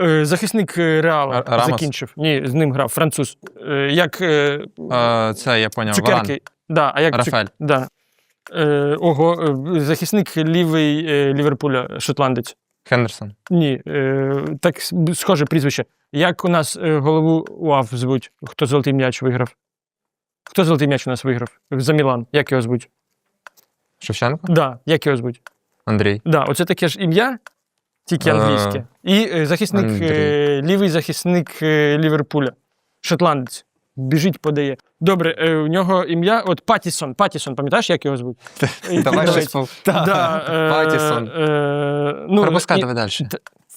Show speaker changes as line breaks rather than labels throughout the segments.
Е, захисник е, Реала
Рамос?
закінчив. Ні, з ним грав, француз. Е, як
це я поняв.
Цукерки. Да, а як
Рафаель.
Да. Е, ого, захисник лівий Ліверпуля, шотландець.
Хендерсон.
Ні, так схоже прізвище. Як у нас голову УАФ звуть? Хто золотий м'яч виграв? Хто золотий м'яч у нас виграв? За Мілан. Як його звуть?
Шевченко?
Да, як його звуть?
Андрій.
Да, оце таке ж ім'я, тільки англійське. І е, захисник, е, лівий захисник е, Ліверпуля, шотландець. Біжить, подає. Добре, е, у нього ім'я от Патісон. Патісон, пам'ятаєш, як його звуть?
Давай щось
е, ну,
Пропускай, давай далі.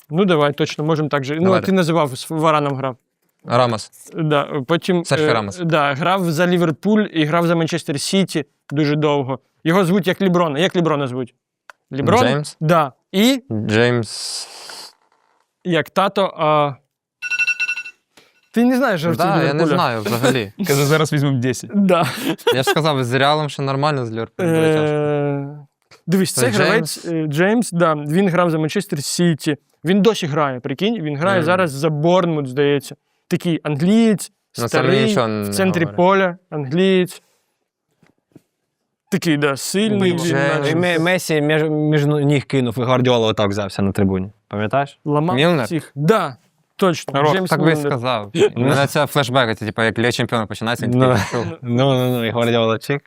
Ну, давай, точно, можемо так же. Ну, ти називав з Вараном грав.
Рамос.
Да, потім
Серхіо Рамос.
Да, грав за Ліверпуль і грав за Манчестер Сіті дуже довго. Його звуть як Ліброна. Як Ліброна звуть? Ліброн?
Джеймс?
Да. І
Джеймс.
Як тато. А... Ти не знаєш гравців
Да, я
Ліверпуля?
не знаю взагалі.
Каже, зараз візьмемо 10.
Да.
Я ж сказав, з Реалом ще нормально, з Ліверпулем тяжко.
Е, Дивись, це
Джеймс.
гравець е, Джеймс, да, він грав за Манчестер Сіті. Він досі грає, прикинь, він грає
Мгм.
зараз за Борнмут, здається. Такий англієць,
Ну, це
старий,
нічого не
в центрі
говорить.
поля, англієць. Такий, да, сильний. Вже...
І Ме- Месі між, між ніг кинув, і Гвардіола отак взявся на трибуні. Пам'ятаєш?
Ламав
Мілнер?
всіх. Да, точно.
Рок,
Джеймс
так би і
Мілнер.
сказав. У мене це флешбек, це типу як Ліга Чемпіонів починається, він
Ну.
такий пішов.
Ну, ну, ну, і Гвардіола чик.